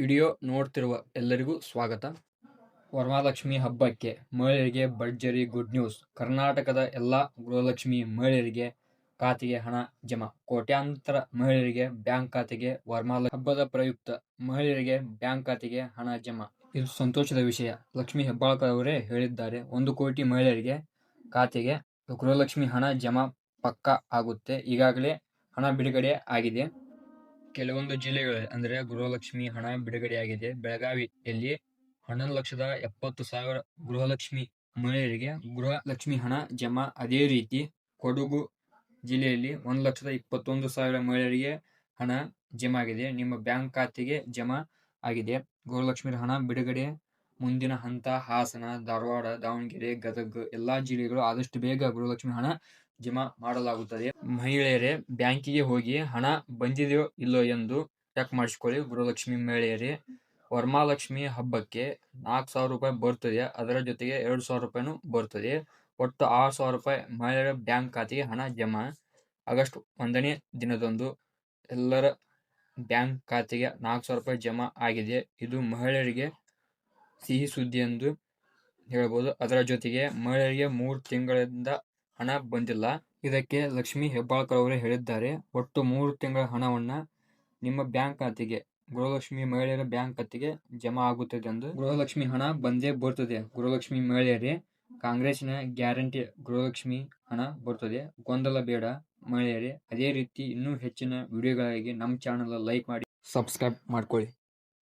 Video ನೋಡ್ತಿರುವ ಎಲ್ಲರಿಗೂ ಸ್ವಾಗತ. ವರಮಹಾಲಕ್ಷ್ಮಿ ಹಬ್ಬಕ್ಕೆ ಮಹಿಳೆಯರಿಗೆ ಭರ್ಜರಿ ಗುಡ್ ನ್ಯೂಸ್. ಕರ್ನಾಟಕದ ಎಲ್ಲ ಗೃಹಲಕ್ಷ್ಮಿ ಮಹಿಳೆಯರಿಗೆ ಖಾತೆಗೆ ಹಣ ಜಮಾ. ಕೋಟ್ಯಾಂತರ ಮಹಿಳೆಯರಿಗೆ ಬ್ಯಾಂಕ್ ಖಾತೆಗೆ ವರಮಹಾಲಕ್ಷ್ಮಿ ಹಬ್ಬದ ಪ್ರಯುಕ್ತ ಮಹಿಳೆಯರಿಗೆ ಬ್ಯಾಂಕ್ ಖಾತೆಗೆ ಹಣ ಜಮಾ. ಇದು ಸಂತೋಷದ ವಿಷಯ. ಲಕ್ಷ್ಮಿ ಹೆಬ್ಬಾಳ್ಕರ್ ಅವರೇ ಹೇಳಿದ್ದಾರೆ, ಒಂದು ಕೋಟಿ ಮಹಿಳೆಯರಿಗೆ ಖಾತೆಗೆ ಗೃಹಲಕ್ಷ್ಮಿ ಹಣ ಜಮಾ ಪಕ್ಕಾ ಆಗುತ್ತೆ. ಈಗಾಗಲೇ ಹಣ ಬಿಡುಗಡೆ ಆಗಿದೆ. ಕೆಲವೊಂದು ಜಿಲ್ಲೆಗಳಲ್ಲಿ ಅಂದ್ರೆ ಗೃಹಲಕ್ಷ್ಮಿ ಹಣ ಬಿಡುಗಡೆಯಾಗಿದೆ ಬೆಳಗಾವಿಯಲ್ಲಿ ಹನ್ನೊಂದು ಲಕ್ಷದ ಎಪ್ಪತ್ತು ಸಾವಿರ ಗೃಹಲಕ್ಷ್ಮಿ ಮಹಿಳೆಯರಿಗೆ ಗೃಹಲಕ್ಷ್ಮಿ ಹಣ ಜಮಾ. ಅದೇ ರೀತಿ ಕೊಡಗು ಜಿಲ್ಲೆಯಲ್ಲಿ ಒಂದು ಲಕ್ಷದ ಇಪ್ಪತ್ತೊಂದು ಸಾವಿರ ಮಹಿಳೆಯರಿಗೆ ಹಣ ಜಮಾ ಆಗಿದೆ. ನಿಮ್ಮ ಬ್ಯಾಂಕ್ ಖಾತೆಗೆ ಜಮಾ ಆಗಿದೆ. ಗೃಹಲಕ್ಷ್ಮಿ ಹಣ ಬಿಡುಗಡೆ, ಮುಂದಿನ ಹಂತ ಹಾಸನ, ಧಾರವಾಡ, ದಾವಣಗೆರೆ, ಗದಗ, ಎಲ್ಲಾ ಜಿಲ್ಲೆಗಳು ಆದಷ್ಟು ಬೇಗ ಗೃಹಲಕ್ಷ್ಮಿ ಹಣ ಜಮಾ ಮಾಡಲಾಗುತ್ತದೆ. ಮಹಿಳೆಯರೇ, ಬ್ಯಾಂಕಿಗೆ ಹೋಗಿ ಹಣ ಬಂದಿದೆಯೋ ಇಲ್ಲೋ ಎಂದು ಚೆಕ್ ಮಾಡಿಸಿಕೊಳ್ಳಿ. ಗೃಹಲಕ್ಷ್ಮಿ ಮಹಿಳೆಯರೇ, ವರಮಾಲಕ್ಷ್ಮಿ ಹಬ್ಬಕ್ಕೆ ನಾಲ್ಕು ಸಾವಿರ ರೂಪಾಯಿ ಬರ್ತದೆ ಅದರ ಜೊತೆಗೆ ಎರಡು ಸಾವಿರ ರೂಪಾಯಿನೂ ಬರ್ತದೆ ಒಟ್ಟು ಆರು ಸಾವಿರ ರೂಪಾಯಿ ಮಹಿಳೆಯರ ಬ್ಯಾಂಕ್ ಖಾತೆಗೆ ಹಣ ಜಮಾ. ಆಗಸ್ಟ್ ಒಂದನೇ ದಿನದಂದು ಎಲ್ಲರ ಬ್ಯಾಂಕ್ ಖಾತೆಗೆ ನಾಲ್ಕು ಸಾವಿರ ರೂಪಾಯಿ ಜಮಾ ಆಗಿದೆ. ಇದು ಮಹಿಳೆಯರಿಗೆ ಸಿಹಿ ಸುದ್ದಿ ಎಂದು ಹೇಳ್ಬೋದು. ಅದರ ಜೊತೆಗೆ ಮಹಿಳೆಯರಿಗೆ ಮೂರು ತಿಂಗಳಿಂದ ಹಣ ಬಂದಿಲ್ಲ. ಇದಕ್ಕೆ ಲಕ್ಷ್ಮಿ ಹೆಬ್ಬಾಳ್ಕರ್ ಅವರೇ ಹೇಳಿದ್ದಾರೆ. ಒಟ್ಟು ಮೂರು ತಿಂಗಳ ಹಣವನ್ನ ನಿಮ್ಮ ಬ್ಯಾಂಕ್ ಖಾತೆಗೆ, ಗೃಹಲಕ್ಷ್ಮಿ ಮಹಿಳೆಯರ ಬ್ಯಾಂಕ್ ಖಾತೆಗೆ ಜಮಾ ಆಗುತ್ತದೆ ಎಂದು ಗೃಹಲಕ್ಷ್ಮಿ ಹಣ ಬಂದೇ ಬರ್ತದೆ ಗೃಹಲಕ್ಷ್ಮಿ ಮಹಿಳೆಯರೇ ಕಾಂಗ್ರೆಸ್ನ ಗ್ಯಾರಂಟಿ ಗೃಹಲಕ್ಷ್ಮಿ ಹಣ ಬರ್ತದೆ ಗೊಂದಲ ಬೇಡ ಮಹಿಳೆಯರೇ. ಅದೇ ರೀತಿ ಇನ್ನೂ ಹೆಚ್ಚಿನ ವಿಡಿಯೋಗಳಿಗಾಗಿ ನಮ್ಮ ಚಾನಲ್ ಲೈಕ್ ಮಾಡಿ, ಸಬ್ಸ್ಕ್ರೈಬ್ ಮಾಡ್ಕೊಳ್ಳಿ.